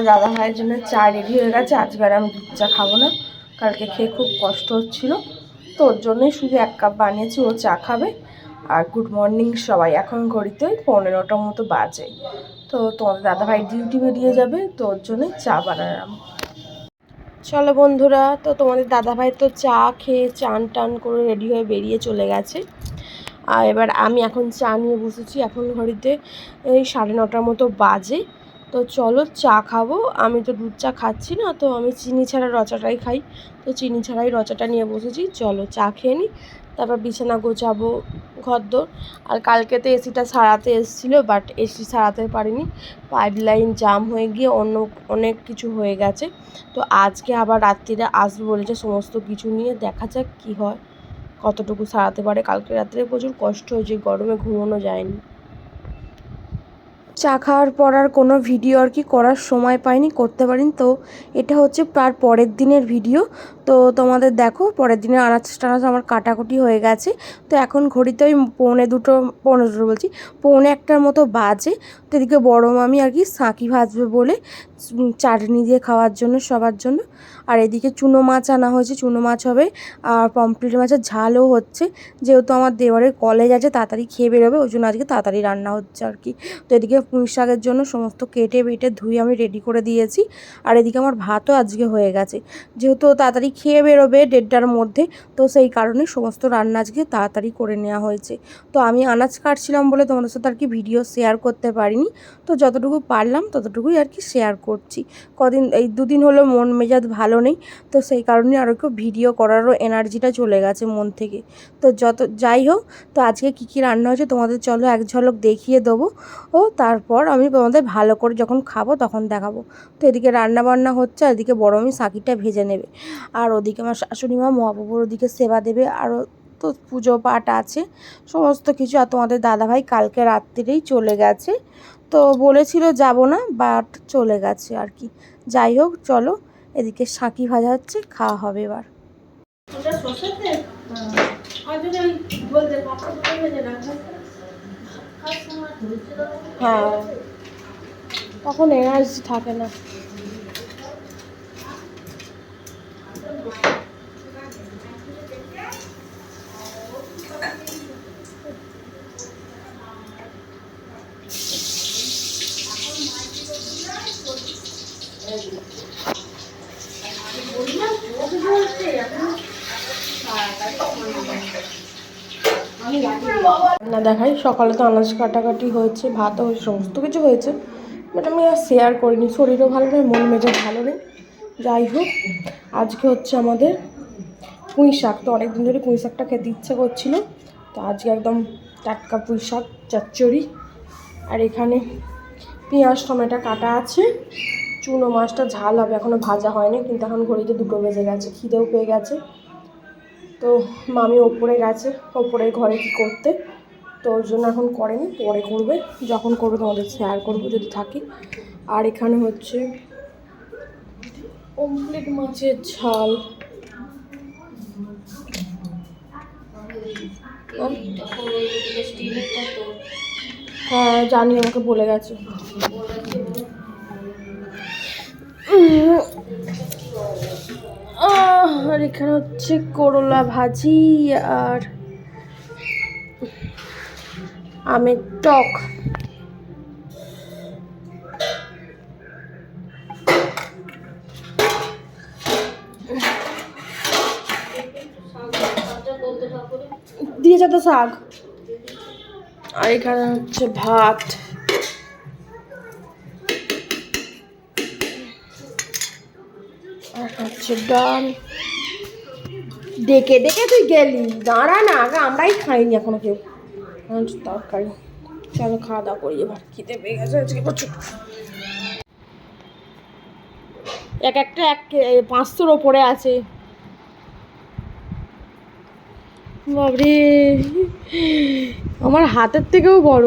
আমার দাদা ভাইয়ের জন্য চা রেডি হয়ে গেছে। আজকে আর আমি দুধ চা খাব না। কালকে খেয়ে খুব কষ্ট হচ্ছিল। তো ওর জন্যই শুধু এক কাপ বানিয়েছি, ও চা খাবে। আর গুড মর্নিং সবাই। এখন ঘড়িতে ওই পনেরোটার মতো বাজে। তো তোমাদের দাদা ভাই ডিউটি বেরিয়ে যাবে, তো ওর জন্যই চা বানালাম। চলো বন্ধুরা, তো তোমাদের দাদাভাই তো চা খেয়ে চান টান করে রেডি হয়ে বেরিয়ে চলে গেছে। আর এবার আমি এখন চা নিয়ে বসেছি। এখন ঘড়িতে এই সাড়ে নটার মতো বাজে। তো চলো চা খাব। আমি তো দুধ চা খাচ্ছি না, তো আমি চিনি ছাড়া রচাটাই খাই। তো চিনি ছাড়াই রচাটা নিয়ে বসেছি। চলো চা খেয়ে নিই তারপর বিছানা গোছাবো ঘরদোর। আর কালকে তো এসিটা সারাতে এসেছিল বাট এসি সারাতে পারিনি। পাইপ লাইন জাম হয়ে গিয়ে অন্য, অনেক কিছু হয়ে গেছে। তো আজকে আবার রাত্রিরে আসবে বলেছে সমস্ত কিছু নিয়ে দেখা যাক কী হয়। কতটুকু সারাতে পারে। কালকে রাত্রে প্রচুর কষ্ট হয়েছে, গরমে ঘুমোনো যায়নি। চা খাওয়ার পর আর কোনো ভিডিও আর কি করার সময় পাইনি, করতে পারিনি। তো এটা হচ্ছে তার পরের দিনের ভিডিও তো তোমাদের দেখো, পরের দিনে আনাজ টানাজ আমার কাটাকুটি হয়ে গেছে। তো এখন ঘড়িতে ওই পৌনে দুটো পৌনে দুটো বলছি, পৌনে একটার মতো বাজে। তো এদিকে বড়ো মামি আর কি সাঁকি ভাজবে বলে চাটনি দিয়ে খাওয়ার জন্য, সবার জন্য। আর এদিকে চুনো মাছ আনা হয়েছে। চুনো মাছ হবে। আর পমফ্রেট মাছের ঝালও হচ্ছে। যেহেতু আমার দেওয়ারের কলেজ আছে, তাড়াতাড়ি খেয়ে বেরোবে। ওই জন্য আজকে তাড়াতাড়ি রান্না হচ্ছে আর কি। তো এদিকে পুঁই শাকের জন্য সমস্ত কেটে বেটে ধুয়ে আমি রেডি করে দিয়েছি। আর এদিকে আমার ভাতও আজকে হয়ে গেছে। যেহেতু তাড়াতাড়ি খেয়ে বেরোবে দেড়টার মধ্যে, তো সেই কারণে সমস্ত রান্না আজকে তাড়াতাড়ি করে নেওয়া হয়েছে। তো আমি আনাজ কাটছিলাম বলে তোমাদের সাথে আর কি ভিডিও শেয়ার করতে পারিনি। তো যতটুকু পারলাম, ততটুকুই আর কি শেয়ার করছি। কদিন, এই দুদিন হলো মন মেজাজ ভালো নেই, তো সেই কারণে আরও কেউ ভিডিও করারও এনার্জিটা চলে গেছে মন থেকে। তো যত, যাই হোক, তো আজকে কী কী রান্না হয়েছে তোমাদের চলো এক ঝলক দেখিয়ে দেবো। ও, তারপর আমি তোমাদের ভালো করে যখন খাব তখন দেখাবো। তো এদিকে রান্না বান্না হচ্ছে, আর এদিকে বড় আমি সাকিটা ভেজে নেবে। আর ওদিকে আমার শাশুড়ি মা মহাপ্রভুর ওদিকে সেবা দেবে আরও তো পুজো পাঠ আছে, সমস্ত কিছু। আর তোমাদের দাদাভাই কালকে রাত্রিরেই চলে গেছে। তো বলেছিল যাব না বাট চলে গেছে আর কি। যাই হোক চলো এদিকে শাঁকি ভাজা হচ্ছে খাওয়া হবে এবার। হ্যাঁ। তখন এনার্জি থাকে না। না দেখাই। সকালে তো আনাজ কাটাকাটি হয়েছে ভাতও হয়েছে সমস্ত কিছু হয়েছে। বাট আমি আর শেয়ার করিনি, শরীরও ভালো নেই, মন মেজাজ ভালো নেই। যাই হোক, আজকে হচ্ছে আমাদের পুঁই শাক। তো অনেকদিন ধরে পুঁই শাকটা খেতে ইচ্ছে করছিল। তো আজকে একদম টাটকা পুঁই শাক, চচ্চড়ি। আর এখানে পেঁয়াজ, টমেটো কাটা আছে। চুনো মাছটা ঝাল হবে এখনও ভাজা হয়নি, কিন্তু এখন ঘড়িতে দুটো বেজে গেছে, খিদেও পেয়ে গেছে। তো মামি ওপরে গেছে ওপরে ঘরে কী করতে, তো ওর জন্য এখন করেনি, পরে করবে, যখন করবে তোমাদের শেয়ার করব যদি থাকি। আর এখানে হচ্ছে কমপ্লিট মাছের ঝাল। হ্যাঁ জানি, আমাকে বলে গেছে। আর এখানে হচ্ছে করলা ভাজি আর আমের টক। দিয়েছে তো শাক। আর এখানে হচ্ছে ভাত। আর হচ্ছে ডাল। ডেকে ডেকে তুই গেলি। দাঁড়া না, আগে আমরাই খাইনি এখনও কেউ। তরকারি। চলো খাওয়া দাওয়া করি, এবার খিদে পেয়ে গেছে, আজকে প্রচুর। এক একটা এক পাঁচশোর ওপরে আছে। বাবরে আমার হাতের থেকেও বড়।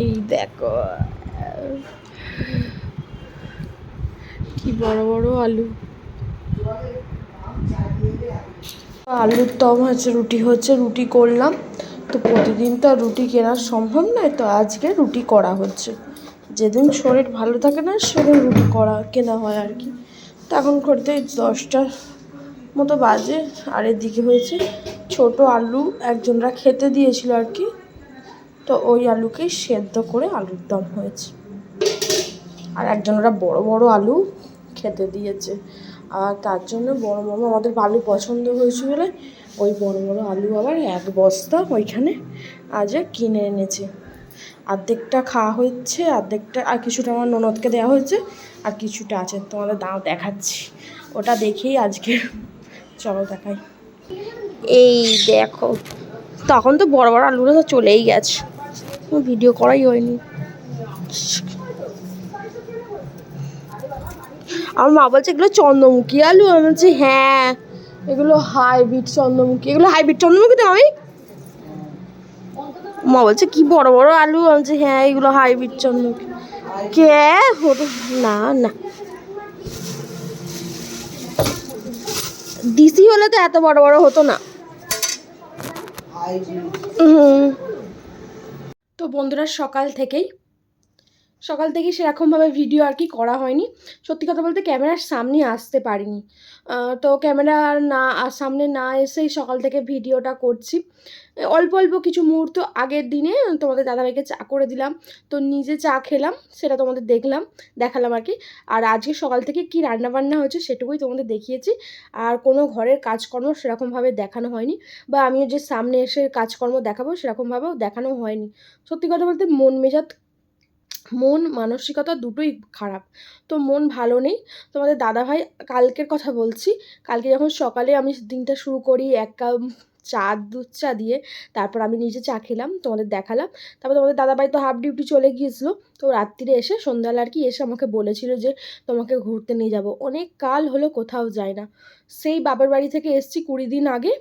এই দেখো, কি বড় বড় আলু। আলুর দম হচ্ছে, রুটি হচ্ছে, রুটি করলাম। তো প্রতিদিন তো রুটি কেনা সম্ভব নয়, তো আজকে রুটি করা হচ্ছে। যেদিন শরীর ভালো থাকে না, সেদিন রুটি করা, কেনা হয় আর কি। তো এখন করতে দশটার মতো বাজে, আর এদিকে হয়েছে ছোট আলু, একজনরা খেতে দিয়েছিল আর কি। তো ওই আলুকেই সেদ্ধ করে আলুর দম হয়েছে। আর একজন ওরা বড় বড় আলু খেতে দিয়েছে। আর তার জন্য বড় বড় আমাদের আলু পছন্দ হয়েছে বলে ওই বড় বড় আলু আবার এক বস্তা ওইখানে আজ কিনে এনেছে। অর্ধেকটা খাওয়া হচ্ছে অর্ধেকটা আর কিছুটা আমার ননদকে দেওয়া হয়েছে, আর কিছুটা আছে তোমাদের দাও দেখাচ্ছি। ওটা দেখেই আজকে চলো দেখাই। এই দেখো, তখন তো বড় বড় আলুগুলো তো চলেই গেছে। ভিডিও করাই হয়নি। আমার মা বলছে এগুলো চন্দ্রমুখী আলু। আমি বলছি হ্যাঁ এগুলো হাইব্রিড চন্দ্রমুখী। এগুলো হাইব্রিড চন্দ্রমুখী তো আমি মা বলছে কি বড় বড় আলু? আমি বলছি হ্যাঁ এগুলো হাইব্রিড চন্দ্রমুখী। কে? হতো না না। ডিসি হলে তো এত বড় বড় হতো না। হুম। তো বন্ধুরা সকাল থেকেই সকাল থেকেই সেরকমভাবে ভিডিও আর কি করা হয়নি। সত্যি কথা বলতে ক্যামেরার সামনে আসতে পারিনি। তো ক্যামেরা না, সামনে না এসেই সকাল থেকে ভিডিওটা করছি। অল্প অল্প কিছু মুহূর্ত আগের দিনে তোমাদের দাদাভাইকে চা করে দিলাম। তো নিজে চা খেলাম, সেটা তোমাদের দেখলাম, দেখালাম আর কি। আর আজকে সকাল থেকে কি রান্না বান্না হয়েছে সেটুকুই তোমাদের দেখিয়েছি। আর কোনো ঘরের কাজকর্ম সেরকমভাবে দেখানো হয়নি বা আমিও যে সামনে এসে কাজকর্ম দেখাবো সেরকমভাবেও দেখানো হয়নি। সত্যি কথা বলতে মন মেজাজ, মন মানসিকতা দুটোই খারাপ। তো মন ভালো নেই। তোমাদের দাদাভাই, কালকের কথা বলছি, কালকে যখন সকালে আমি দিনটা শুরু করি, এক কাপ চা দুধ চা দিয়ে তারপর আমি নিজে চা খেলাম, তোমাদের দেখালাম। তারপর তোমাদের দাদাভাই তো হাফ ডিউটি চলে গিয়েছিল। তো রাত্রিরে এসে সন্ধ্যাবেলা আর কি এসে আমাকে বলেছিল যে তোমাকে ঘুরতে নিয়ে যাব। অনেক কাল হলো কোথাও যায় না। সেই বাবার বাড়ি থেকে এসছি কুড়ি দিন আগে।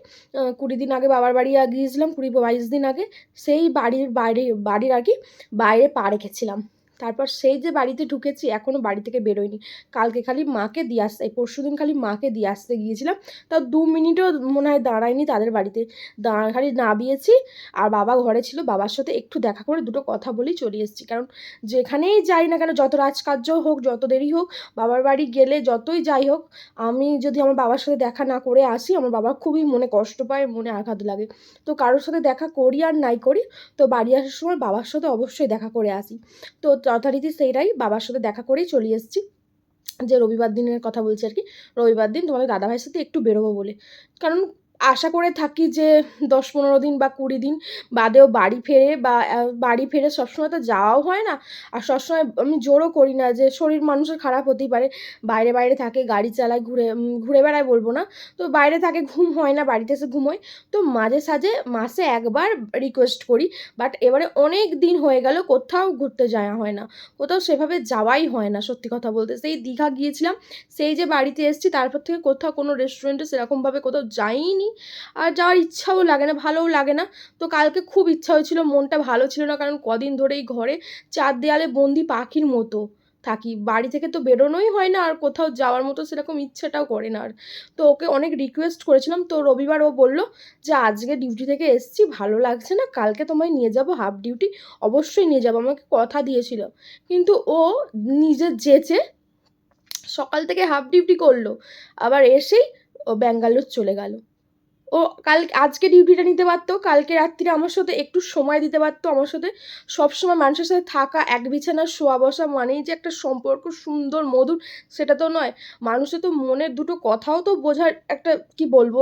কুড়ি দিন আগে বাবার বাড়ি গিয়েছিলাম, কুড়ি বাইশ দিন আগে। সেই বাড়ির বাইরে, বাড়ির আর কি বাইরে পা রেখেছিলাম। তারপর সেই যে বাড়িতে ঢুকেছি এখনও বাড়ি থেকে বেরোয়নি। কালকে খালি মাকে দিয়ে আসতে পরশু দিন খালি মাকে দিয়ে আসতে গিয়েছিলাম। তাও দু মিনিটও মনে হয় দাঁড়ায়নি তাদের বাড়িতে। দাঁড়া খালি নামিয়েছি, আর বাবা ঘরে ছিল। বাবার সাথে একটু দেখা করে দুটো কথা বলেই চলে এসেছি। কারণ যেখানেই যাই না কেন, যত রাজকার্য হোক, যত দেরি হোক, বাবার বাড়ি গেলে যতই যাই হোক, আমি যদি আমার বাবার সাথে দেখা না করে আসি, আমার বাবা খুবই মনে কষ্ট পায়, মনে আঘাত লাগে। তো কারোর সাথে দেখা করি আর নাই করি, তো বাড়ি আসার সময় বাবার সাথে অবশ্যই দেখা করে আসি। তো যথারীতি সেইটাই বাবার সাথে দেখা করেই চলে এসেছি। যে রবিবার দিনের কথা বলছি আর কি, রবিবার দিন তোমাদের দাদাভাইয়ের সাথে একটু বেরোবো বলে। কারণ আশা করে থাকি যে দশ পনেরো দিন বা কুড়ি দিন বাদেও বাড়ি ফেরে বা বাড়ি ফেরে সবসময় তো যাওয়াও হয় না। আর সবসময় আমি জোরও করি না যে শরীর মানুষের খারাপ হতেই পারে। বাইরে বাইরে থাকে, গাড়ি চালায়, ঘুরে ঘুরে বেড়ায় বলব না। তো বাইরে থাকে, ঘুম হয় না, বাড়িতে এসে ঘুমোয় তো মাঝে সাঝে মাসে একবার রিকোয়েস্ট করি। বাট এবারে অনেক দিন হয়ে গেল, কোথাও ঘুরতে যাওয়া হয় না। কোথাও সেভাবে যাওয়াই হয় না, সত্যি কথা বলতে। সেই দীঘা গিয়েছিলাম, সেই যে বাড়িতে এসেছি, তারপর থেকে কোথাও কোনো রেস্টুরেন্টে সেরকমভাবে কোথাও যাইনি। আর যাওয়ার ইচ্ছাও লাগে না, ভালোও লাগে না। তো কালকে খুব ইচ্ছা হয়েছিল, মনটা ভালো ছিল না, কারণ কদিন ধরেই ঘরে চার দেয়ালে বন্দি পাখির মতো থাকি। বাড়ি থেকে তো বেরোনোই হয় না, আর কোথাও যাওয়ার মতো সেরকম ইচ্ছাটাও করে না আর। তো ওকে অনেক রিকোয়েস্ট করেছিলাম, তো রবিবার ও বলল যে, আজকে ডিউটি থেকে এসছি, ভালো লাগছে না, কালকে তোমায় নিয়ে যাব হাফ ডিউটি অবশ্যই নিয়ে যাব। আমাকে কথা দিয়েছিল। কিন্তু ও নিজে যেচে সকাল থেকে হাফ ডিউটি করল, আবার এসেই ও ব্যাঙ্গালোর চলে গেল। ও কাল, আজকে ডিউটিটা নিতে পারতো, কালকে রাত্রিরে আমার সাথে একটু সময় দিতে পারতো, আমার সাথে সবসময় মানুষের সাথে থাকা, এক বিছানা শোয়া বসা মানেই যে একটা সম্পর্ক সুন্দর, মধুর, সেটা তো নয়। মানুষের তো মনের দুটো কথাও তো বোঝার একটা, কি বলব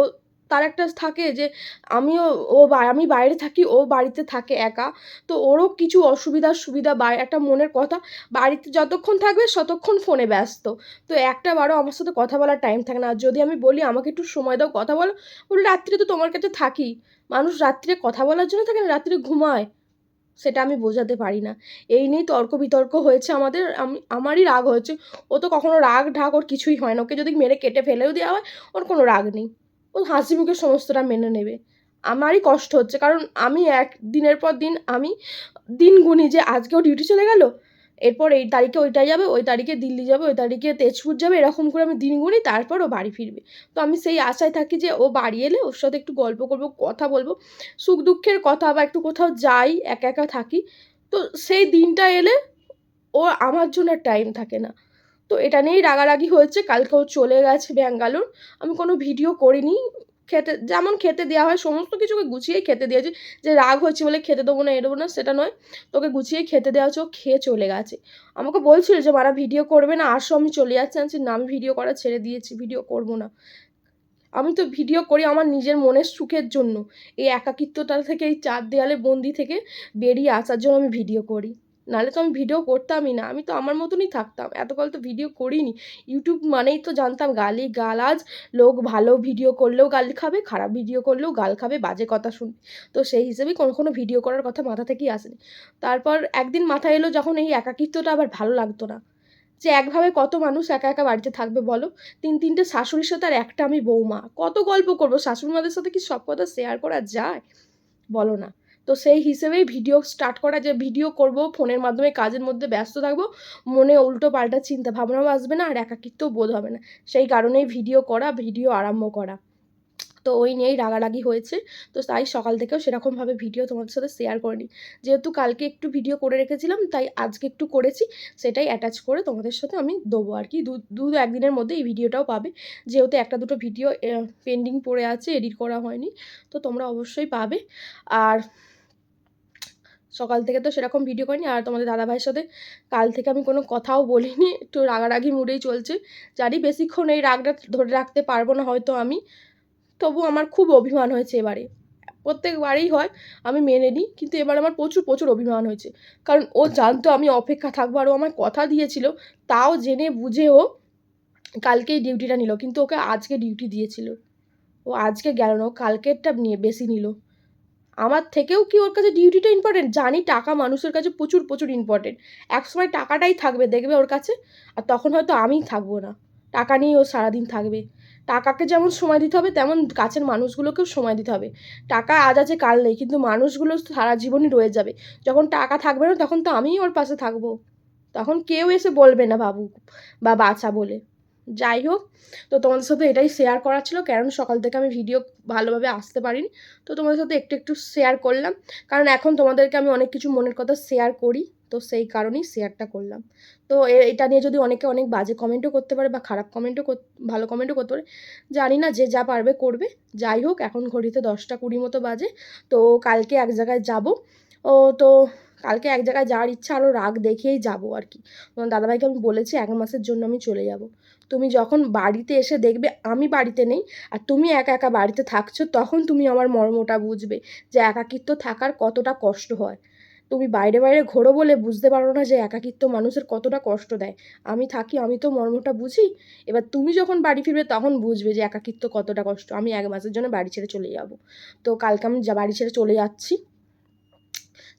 তার একটা থাকে যে আমিও ও আমি বাইরে থাকি, ও বাড়িতে থাকে একা। তো ওরও কিছু অসুবিধা সুবিধা বা, একটা মনের কথা, বাড়িতে যতক্ষণ থাকবে ততক্ষণ ফোনে ব্যস্ত। তো একটা বারও আমার সাথে কথা বলার টাইম থাকে না। আর যদি আমি বলি, আমাকে একটু সময় দাও, কথা বলো, বলি রাত্রিরে তো তোমার কাছে থাকি। মানুষ রাত্রিরে কথা বলার জন্য থাকে না রাত্রিরে ঘুমায়। সেটা আমি বোঝাতে পারি না। এই নিয়েই তর্ক বিতর্ক হয়েছে আমাদের। আমি, আমারই রাগ হয়েছে। ও তো কখনো রাগ ঢাক ওর কিছুই হয় না। ওকে যদি মেরে কেটে ফেলেও দেওয়া হয়, ওর কোনো রাগ নেই। ও হাসি মুখে সমস্তটা মেনে নেবে। আমারই কষ্ট হচ্ছে, কারণ আমি এক দিনের পর দিন আমি দিন গুনি যে আজকেও ডিউটি চলে গেল, এরপর এই তারিখে ওইটাই যাবে, ওই তারিখে দিল্লি যাবে, ওই তারিখে তেজপুর যাবে, এরকম করে আমি দিন গুনি তারপর ও বাড়ি ফিরবে। তো আমি সেই আশায় থাকি যে ও বাড়ি এলে ওর সাথে একটু গল্প করব, কথা বলব, সুখ দুঃখের কথা বা একটু কোথাও যাই, একা একা থাকি। তো সেই দিনটা এলে ও আমার জন্য টাইম থাকে না। তো এটা নিয়েই রাগারাগি হয়েছে। কালকে ও চলে গেছে ব্যাঙ্গালোর। আমি কোনো ভিডিও করিনি। খেতে, যেমন খেতে দেওয়া হয়, সমস্ত কিছুকে গুছিয়েই খেতে দিয়েছি। যে রাগ হয়েছে বলে খেতে দেবো না, এ দেবো না, সেটা নয়। তোকে গুছিয়ে খেতে দেওয়া হচ্ছে ও খেয়ে চলে গেছে। আমাকে বলছিল যে, মারা, ভিডিও করবে না, আসো, আমি চলে যাচ্ছি। আমি না, আমি ভিডিও করা ছেড়ে দিয়েছি, ভিডিও করব না। আমি তো ভিডিও করি আমার নিজের মনের সুখের জন্য। এই একাকিত্বটা থেকে, এই চার দেয়ালে বন্দি থেকে বেরিয়ে আসার জন্য আমি ভিডিও করি। নাহলে তো আমি ভিডিও করতামই না। আমি তো আমার মতনই থাকতাম। এতকাল তো ভিডিও করিনি। ইউটিউব মানেই তো জানতাম গালি গালাজ, লোক ভালো ভিডিও করলেও গাল খাবে, খারাপ ভিডিও করলেও গাল খাবে, বাজে কথা শুনবে তো সেই হিসেবেই কোনো কোনো ভিডিও করার কথা মাথা থেকেই আসেনি। তারপর একদিন মাথায় এলো যখন এই একাকিত্বটা আবার ভালো লাগতো না। যে একভাবে কত মানুষ একা একা বাড়িতে থাকবে বলো? তিন, তিনটে শাশুড়ির সাথে আর একটা আমি বৌমা। কত গল্প করব? শাশুড়ি মাদের সাথে কি সব কথা শেয়ার করা যায়? বলো না। তো সেই হিসেবেই ভিডিও স্টার্ট করা যে ভিডিও করব, ফোনের মাধ্যমে কাজের মধ্যে ব্যস্ত থাকব, মনে উল্টো পাল্টা চিন্তা ভাবনাও আসবে না আর একাকিত্বও বোধ হবে না। সেই কারণেই ভিডিও করা, ভিডিও আরম্ভ করা। তো ওই নিয়েই রাগারাগি হয়েছে। তো তাই সকাল থেকেও সেরকমভাবে ভিডিও তোমাদের সাথে শেয়ার করিনি। যেহেতু কালকে একটু ভিডিও করে রেখেছিলাম, তাই আজকে একটু করেছি, সেটাই অ্যাটাচ করে তোমাদের সাথে আমি দেবো আর কি। দু দু, একদিনের মধ্যে এই ভিডিওটাও পাবে। যেহেতু একটা দুটো ভিডিও পেন্ডিং পড়ে আছে এডিট করা হয়নি, তো তোমরা অবশ্যই পাবে। আর সকাল থেকে তো সেরকম ভিডিও করিনি। আর তোমাদের দাদাভাইয়ের সাথে কাল থেকে আমি কোনো কথাও বলিনি। একটু রাগারাগি মুডেই চলছে। জানি বেশিক্ষণ এই রাগটা ধরে রাখতে পারব না হয়তো আমি। তবু আমার খুব অভিমান হয়েছে এবারে। প্রত্যেকবারেই হয়, আমি মেনে নিই। কিন্তু এবার আমার প্রচুর প্রচুর অভিমান হয়েছে। কারণ ও জানতো আমি অপেক্ষা থাকব আর ও আমার কথা দিয়েছিল। তাও জেনে বুঝে ও কালকেই ডিউটিটা নিল। কিন্তু ওকে আজকে ডিউটি দিয়েছিল। ও আজকে গেল না। ও কালকেরটা নিয়ে বেশি নিল। আমার থেকেও কি ওর কাছে ডিউটিটা ইম্পর্টেন্ট জানি টাকা মানুষের কাছে প্রচুর প্রচুর ইম্পর্টেন্ট একসময় টাকাটাই থাকবে, দেখবে ওর কাছে? আর তখন হয়তো আমিই থাকব না। টাকা নিয়ে ও সারাদিন থাকবে। টাকাকে যেমন সময় দিতে হবে, তেমন কাছের মানুষগুলোকেও সময় দিতে হবে। টাকা আজ আছে, কাল নেই, কিন্তু মানুষগুলো সারা জীবনই রয়ে যাবে। যখন টাকা থাকবে না, তখন তো আমিই ওর পাশে থাকব। তখন কেউ এসে বলবে না বাবু, বা বাছা বলে। যাই হোক, তো তোমাদের সাথে এটাই শেয়ার করার ছিল। কারণ সকাল থেকে আমি ভিডিও ভালোভাবে আসতে পারিনি। তো তোমাদের সাথে একটু একটু শেয়ার করলাম। কারণ এখন তোমাদেরকে আমি অনেক কিছু মনের কথা শেয়ার করি। তো সেই কারণেই শেয়ারটা করলাম। তো এটা নিয়ে যদি অনেকে অনেক বাজে কমেন্টও করতে পারে বা খারাপ কমেন্টও ভালো কমেন্টও করতে পারে, জানি না যে যা পারবে করবে। যাই হোক, এখন ঘড়িতে দশটা কুড়ি মতো বাজে। তো কালকে এক জায়গায় যাব। ও, তো কালকে এক জায়গায় যাওয়ার ইচ্ছা আরও রাগ দেখেই যাব আর কি। তোমার দাদাভাইকে আমি বলেছি, এক মাসের জন্য আমি চলে যাব। তুমি যখন বাড়িতে এসে দেখবে আমি বাড়িতে নেই, আর তুমি একা একা বাড়িতে থাকছো, তখন তুমি আমার মর্মটা বুঝবে যে একাকিত্ব থাকার কতটা কষ্ট হয়। তুমি বাইরে বাইরে ঘোরো বলে বুঝতে পারো না যে একাকিত্ব মানুষের কতটা কষ্ট দেয়। আমি থাকি, আমি তো মর্মটা বুঝি। এবার তুমি যখন বাড়ি ফিরবে, তখন বুঝবে যে একাকিত্ব কতটা কষ্ট। আমি এক মাসের জন্য বাড়ি ছেড়ে চলে যাব। তো কালকে আমি বাড়ি ছেড়ে চলে যাচ্ছি।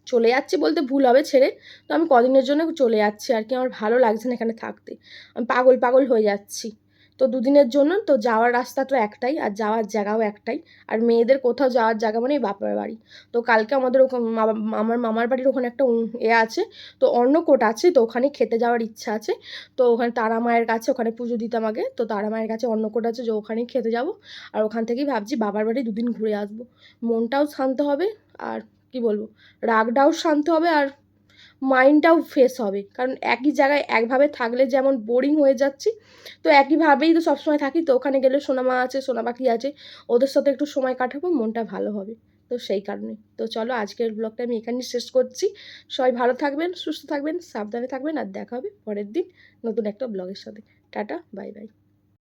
চলে যাচ্ছি বলতে ভুল হবে ছেড়ে। তো আমি কদিনের জন্য চলে যাচ্ছি আর কি, আমার ভালো লাগছে না এখানে থাকতে। আমি পাগল পাগল হয়ে যাচ্ছি। তো দুদিনের জন্য তো যাওয়ার রাস্তা তো একটাই আর যাওয়ার জায়গাও একটাই। আর মেয়েদের কোথাও যাওয়ার জায়গা মানে বাপের বাড়ি। তো কালকে আমাদের আমার মামার বাড়ির ওখানে একটা এ আছে। তো অন্নকোট আছে, তো ওখানে খেতে যাওয়ার ইচ্ছা আছে। তো ওখানে তারা মায়ের কাছে ওখানে পুজো দিতাম আগে তো তারা মায়ের কাছে অন্নকোট আছে, যে ওখানেই খেতে যাব। আর ওখান থেকেই ভাবছি বাবার বাড়ি দুদিন ঘুরে আসব। মনটাও শান্ত হবে আর কি বলব? রাগটাও শান্ত হবে আর মাইন্ডটাও ফ্রেশ হবে। কারণ একই জায়গায় একভাবে থাকলে যেমন বোরিং হয়ে যাচ্ছি, তো একইভাবেই তো সবসময় থাকি। তো ওখানে গেলে সোনামা আছে সোনা পাখি আছে, ওদের সাথে একটু সময় কাটাবো, মনটা ভালো হবে। তো সেই কারণে। তো চলো আজকের ব্লগটা আমি এখানেই শেষ করছি। সবাই ভালো থাকবেন, সুস্থ থাকবেন, সাবধানে থাকবেন, আর দেখা হবে পরের দিন নতুন একটা ব্লগের সাথে। Tata bye bye